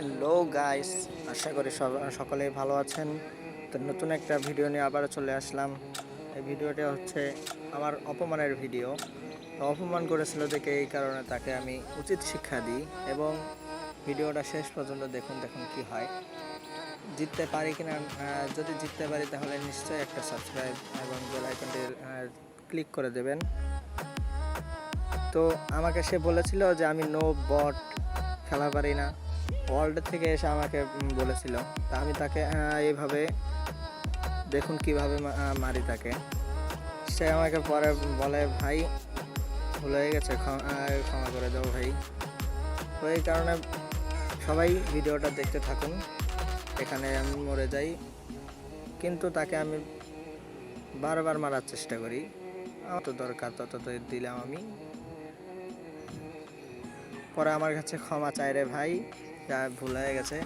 Hello guys আশা করি সকলেই ভালো আছেন। তো নতুন একটা ভিডিও নিয়ে আবারও চলে আসলাম। এই ভিডিওটা হচ্ছে আমার অপমানের ভিডিও অপমান করেছিল দেখে এই কারণে তাকে আমি উচিত শিক্ষা দিই এবং ভিডিওটা শেষ পর্যন্ত দেখুন দেখুন কি হয়। জিততে পারি কিনা আহ, যদি জিততে পারি তাহলে নিশ্চয়ই একটা সাবস্ক্রাইব এবং বেল আইকনটি ক্লিক করে দেবেন। তো আমাকে সে বলেছিল যে আমি নো বট খেলা পারি না। ওয়ার্ল্ড থেকে এসে আমাকে বলেছিল। তা আমি তাকে এইভাবে দেখুন কীভাবে মারি তাকে। সে আমাকে পরে বলে, ভাই, ভুল হয়ে গেছে, ক্ষমা করে দেবো ভাই। তো এই কারণে সবাই ভিডিওটা দেখতে থাকুন। এখানে আমি মরে যাই। কিন্তু তাকে আমি বারবার মারার চেষ্টা করি। আমার তো দরকার, তত দিলাম আমি। পরে আমার কাছে ক্ষমা চাই রে ভাই। যা ভুল হয়ে গেছে।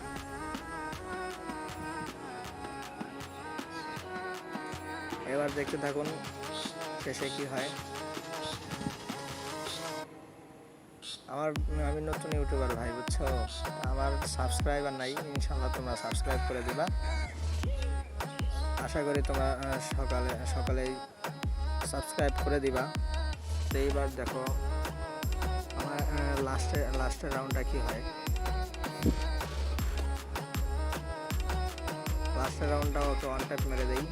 এবার দেখতে থাকুন শেষে কি হয়। আমার, আমি নতুন ইউটিউবার ভাই, বুঝছ? আমার সাবস্ক্রাইবার নাই ইনশাল্লাহ তোমরা সাবস্ক্রাইব করে দিবা। আশা করি তোমরা সকালে, সকালেই সাবস্ক্রাইব করে দিবা। এইবার দেখো, আমার লাস্টে লাস্টের রাউন্ডটা কি হয়? লাস্টের রাউন্ডটা ওকে ওয়ান ট্যাপ মেরে দেই।